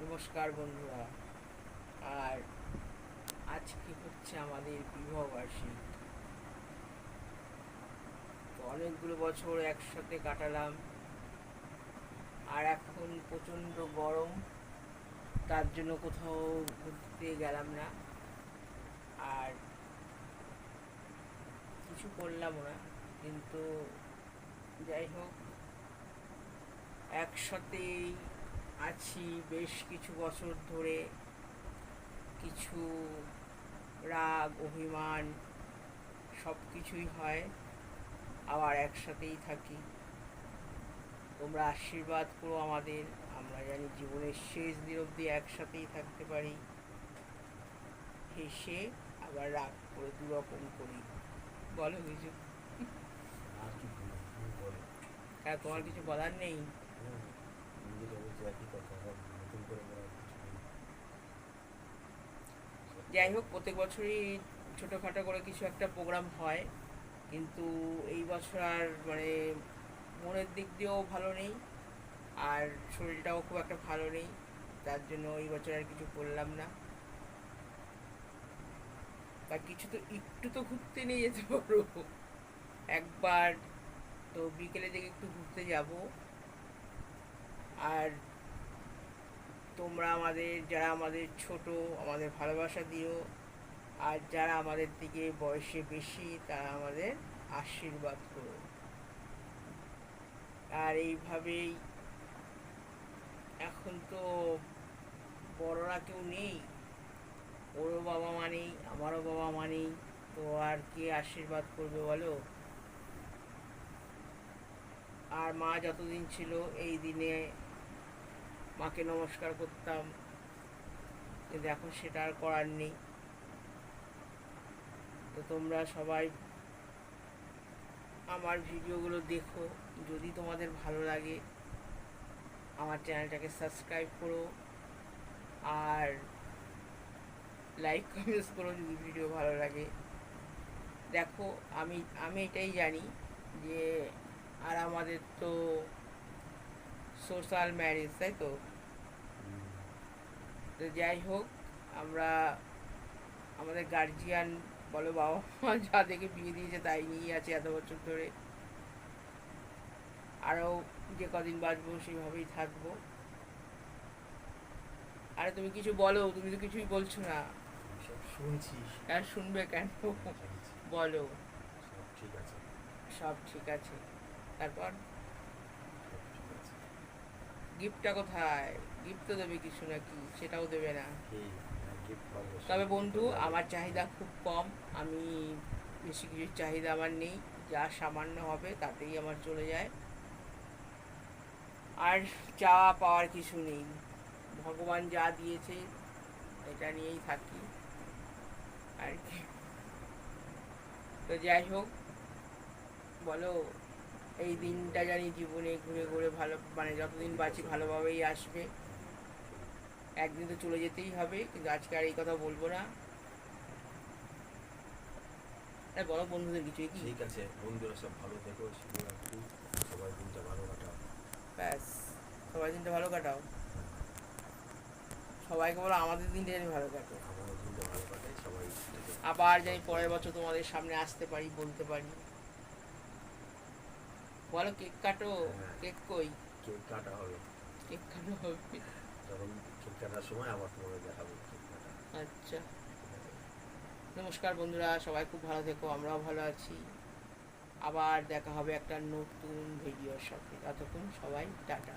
নমস্কার বন্ধুরা। আর আজকে হচ্ছে আমাদের বিবাহ বার্ষিক। তো অনেকগুলো বছর একসাথে কাটালাম। আর এখন প্রচণ্ড গরম, তার জন্য কোথাও ঘুরতে গেলাম না। আর কিছু করলাম না, কিন্তু যাই হোক একসাথেই আছি বেশ কিছু বছর ধরে। কিছু রাগ অভিমান সব কিছুই হয় আবার একসাথেই থাকি। তোমরা আশীর্বাদ করো আমাদের আমরা জানি জীবনের শেষ দিন অবধি একসাথেই থাকতে পারি। হেসে আবার রাগ করে দুরকম করি। বলো কিছু আর তোমার কিছু বলার নেই? বলছো একই কথা, নতুন করে বলার কিছু নেই। যাই হোক প্রত্যেক বছরই ছোটোখাটো করে কিছু একটা প্রোগ্রাম হয় কিন্তু এই বছর আর মানে মনের দিক দিয়েও ভালো নেই আর শরীরটাও খুব একটা ভালো নেই তার জন্য এই বছর আর কিছু করলাম না। তা কিছু তো একটু তো ঘুরতে নিয়ে যেতে পারো একবার তো বিকেলে দিকে একটু ঘুরতে যাব। আর তোমরা আমাদের, যারা আমাদের ছোট, আমাদের ভালোবাসা দিও। আর যারা আমাদের দিকে বয়সে বেশি, তারা আমাদের আশীর্বাদ করো। আর এইভাবেই এখন তো বড়রা কেউ নেই। ওরও বাবা মা নেই, আমারও বাবা মা নেই, তো আর কে আশীর্বাদ করবে বলো? আর মা যতদিন ছিল, এই দিনে মাকে নমস্কার করতাম। কিন্তু এখন সেটা আর করার নেই। তো তোমরা সবাই আমার ভিডিওগুলো দেখো। যদি তোমাদের ভালো লাগে, আমার চ্যানেলটাকে সাবস্ক্রাইব করো। আর লাইক, কমেন্টস করো যদি ভিডিও ভালো লাগে। দেখো, আমি আমি এটাই জানি যে, আর আমাদের তো সোশ্যাল ম্যারেজ তাই তো? তো যাই হোক আমরা আমাদের গার্জিয়ান বলো বাবা মা যা দেখে বিয়ে দিয়েছে তাই নিয়েই আছে এত বছর ধরে। আরও যে কদিন বাঁচবো সেইভাবেই থাকব। আরে তুমি কিছু বলো তুমি তো কিছুই বলছো না। শুনছি। আর শুনবে কেন? বলো। সব ঠিক আছে। সব ঠিক আছে। তারপর? গিফটটা কোথায়? গিফট তো দেবে কিছু নাকি? সেটাও দেবে না। তবে বন্ধু আমার চাহিদা খুব কম। আমি বেশি কিছু চাহিদা আমার নেই। যা সামান্য হবে তাতেই আমার চলে যায়। আর চাওয়া পাওয়ার কিছু নেই। ভগবান যা দিয়েছে এটা নিয়েই থাকি। আর কি। তো যাই হোক বলো। এই দিনটা জানি জীবনে ঘুরে ঘুরে ভালো মানে যতদিন বাঁচি ভালোভাবেই আসবে। একদিন তো চলে যেতেই হবে কিন্তু আজকে আর এই কথা বলব না। আরে বলো বন্ধুদের কিছুই কি? ঠিক আছে বন্ধুরা সব ভালো থেকো সবাই দিনটা ভালো কাটাও। ব্যাস সবাই দিনটা ভালো কাটাও। সবাইকে বলো আমাদের দিনটা যেন ভালো কাটে। আবার জানি পরের বছর তোমাদের সামনে আসতে পারি বলতে পারি। বলো কেক কাটো। কেক কই কেক কাটা হবে কেক কাটা হবে তখন কেক কাটার সময় আবার তোমাকে দেখাবো কেক কাটা আচ্ছা নমস্কার বন্ধুরা সবাই খুব ভালো থেকো আমরাও ভালো আছি আবার দেখা হবে একটা নতুন ভিডিওর সাথে ততক্ষণ সবাই টাটা